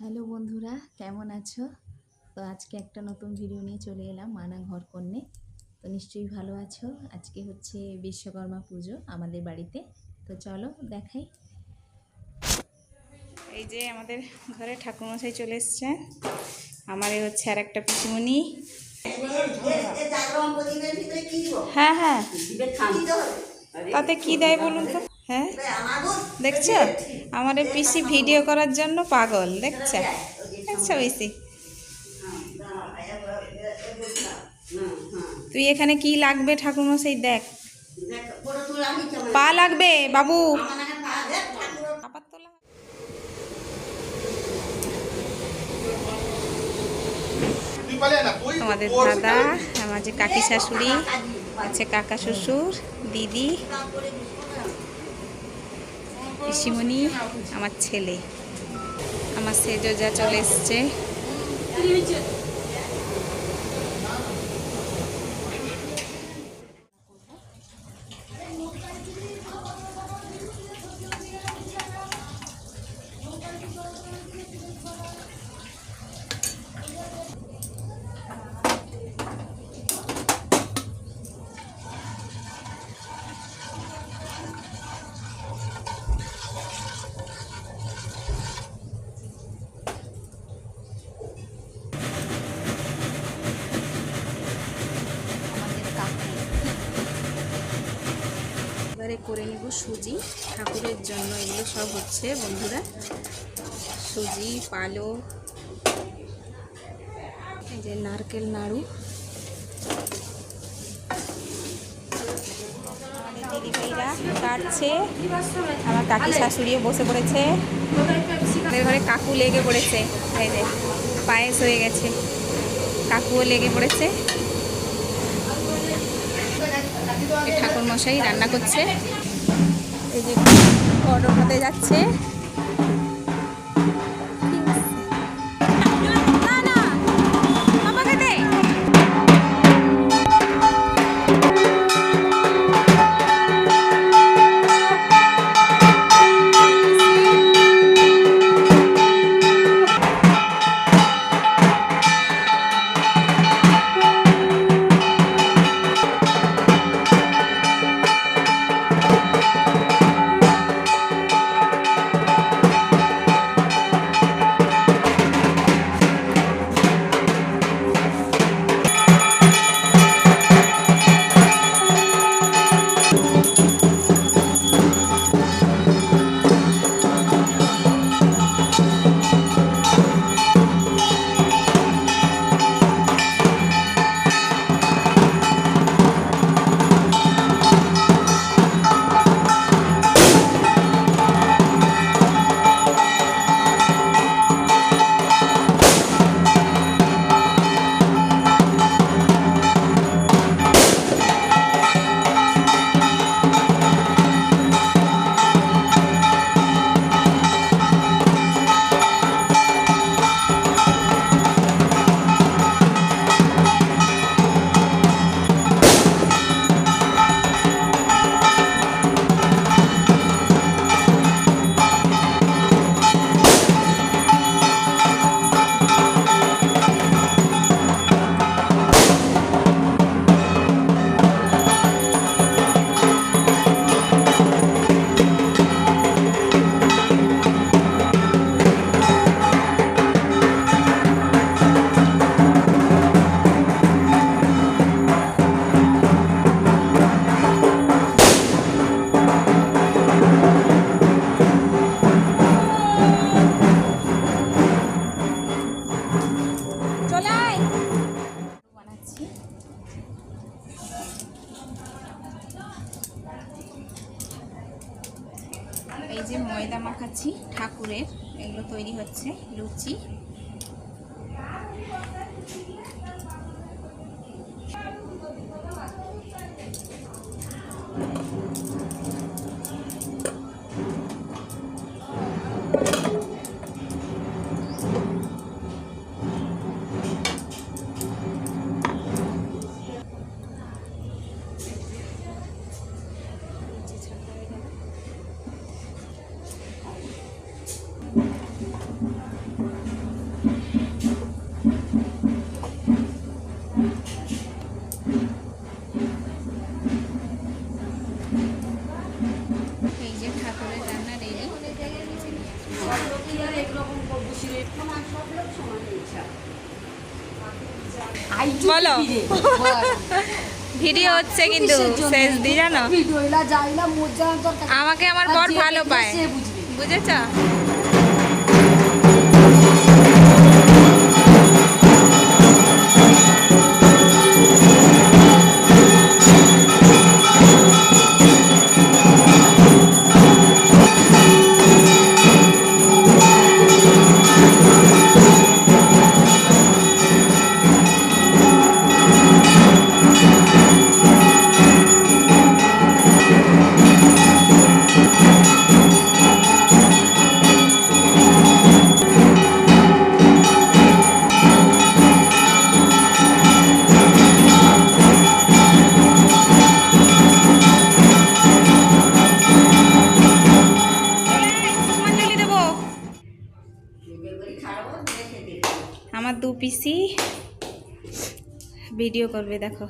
Hello বন্ধুরা কেমন আছো? তো আজকে একটা নতুন ভিডিও নিয়ে চলে এলাম মানা ঘর কন্যে। তো নিশ্চয়ই ভালো আছো? আজকে হচ্ছে বিশ্বকর্মা পুজো আমাদের বাড়িতে। তো চলো দেখাই। এই যে আমাদের ঘরে ঠাকুরমশাই চলে এসছে। আমার এই হচ্ছে আর একটা পিসিমণি হ্যাঁ হ্যাঁ। তাতে কি দেয় বলুন তো? হ্যাঁ? দেখছ? আমার এই পিসি ভিডিও করার জন্য পাগল, দেখছ? দেখছ পিসি? তুই এখানে কি লাগবে ঠাকুরমশাই দেখ। পা লাগবে, বাবু। আমাদের দাদা, আমার যে কাকি শাশুড়ি, আছে কাকা শ্বশুর, দিদি। পিসিমণি আমার ছেলে। আমার সেজো যা চলে এসছে আমাদের কাকু এবারে করে নেব সুজি। ঠাকুরের জন্য এগুলো সব হচ্ছে, বন্ধুরা। সুজি, পালো, এই যে নারকেল, নাড়ু। কাটছে। আমার কাকি শাশুড়িও বসে পড়েছে। ঘরে কাকু লেগে পড়েছে। এই যে, পায়েস হয়ে গেছে। কাকুও লেগে পড়েছে। ঠাকুর মশাই রান্না করছে। এই যে অর্ডার হতে যাচ্ছে। তৈরি হচ্ছে লুচি। লুচি ভিডিও হচ্ছে কিন্তু শেষ দি জানো? আমাকে আমার বর ভালো পায়। বুঝেছ? আমার দু পিসি ভিডিও করবে দেখো।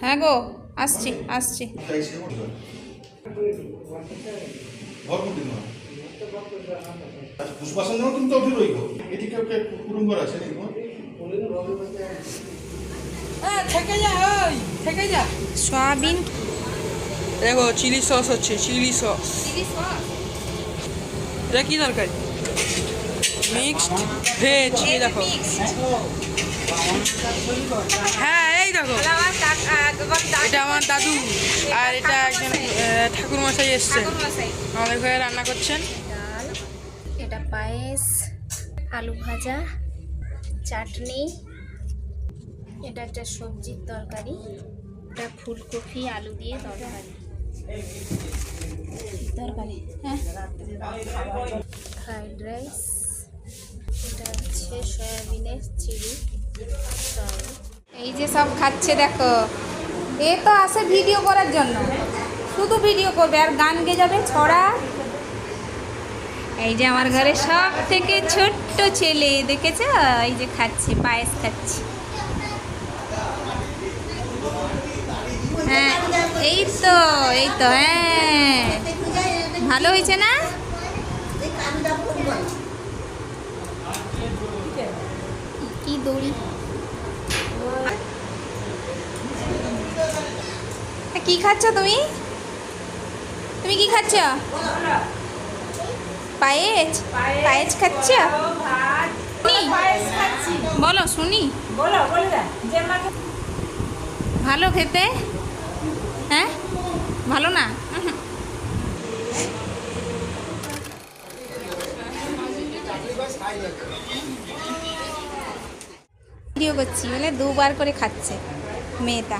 হ্যাঁ গো আসছি আসছি। পুষ্পাসন তুমি তো রইব এটি কেউ কে কুটুম্বর আছে নাকি? হ্যাঁ থেকে যা ওই থেকে যা। সয়াবিন। দেখো চিলি সস হচ্ছে চিলি সস। এটা কি তরকারি? মিক্সড ভেজ এই দেখো। হ্যাঁ এই দেখো। এটা আমার দাদু আর এটা একজন ঠাকুর মশাই এসছে। আমাদের ঘরে রান্না করছেন। ডাল এটা পায়েস। আলু ভাজা চাটনি এটা একটা সবজির তরকারি এটা ফুলকপি আলু দিয়ে তরকারি। তরকারি হ্যাঁ। ফ্রাইড রাইস এটা হচ্ছে সয়াবিনের চিলি এই যে সব খাচ্ছে দেখো এ তো আসে ভিডিও করার জন্য। শুধু ভিডিও করবে আর গান গে যাবে ছড়া। এই যে আমার ঘরে সব থেকে ছোট্ট ছেলে, দেখেছ? এই যে খাচ্ছে, পায়েস খাচ্ছে। হ্যাঁ এই তো এই তো হ্যাঁ। ভালো হয়েছে না? কি দড়ি? কি খাচ্ছ তুমি? তুমি কি খাচ্ছ? পায়েস? পায়েস খাচ্ছ? শুনি? বলো শুনি। ভালো খেতে? হ্যাঁ? ভালো না? ভিডিও করছি বলে দুবার করে খাচ্ছে মেয়েটা।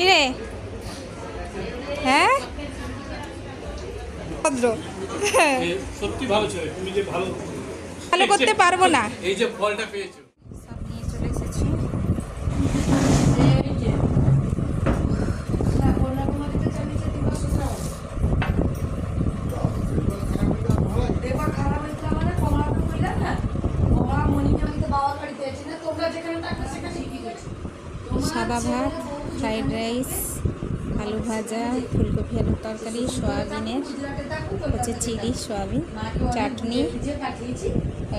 কিরে? হ্যাঁ? ভদ্র। সত্যি ভালো ছিল তুমি যে ভালো। ভালো করতে পারব না। এই যে ফলটা পেয়েছ। সব নিয়ে চলে এসেছি। সাদা ভাত। ফ্রাইড রাইস, আলু ভাজা, ফুলকপি আলুর তরকারি, সোয়াবিনের, হচ্ছে চিলি সোয়াবিন, চাটনি,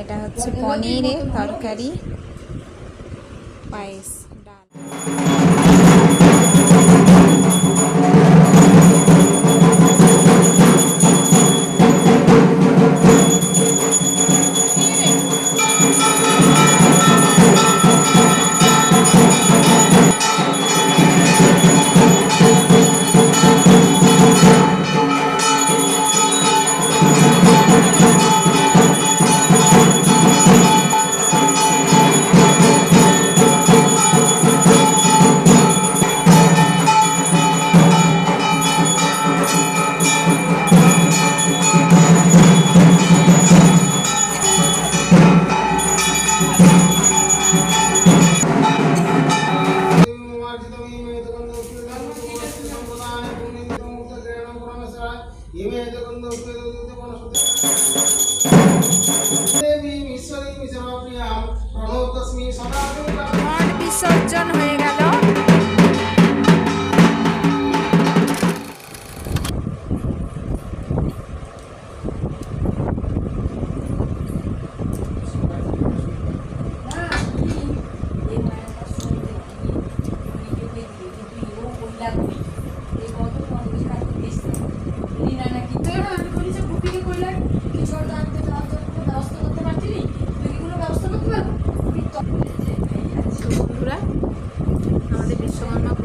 এটা হচ্ছে পনিরের তরকারি, পায়েস। 因为这个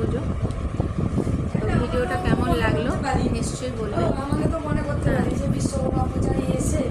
পুজো তো ভিডিওটা কেমন লাগল? নিশ্চয়ই বলব। আমাকে তো মনে করতে পারি যে বিশ্বকর্মা পূজায় এসে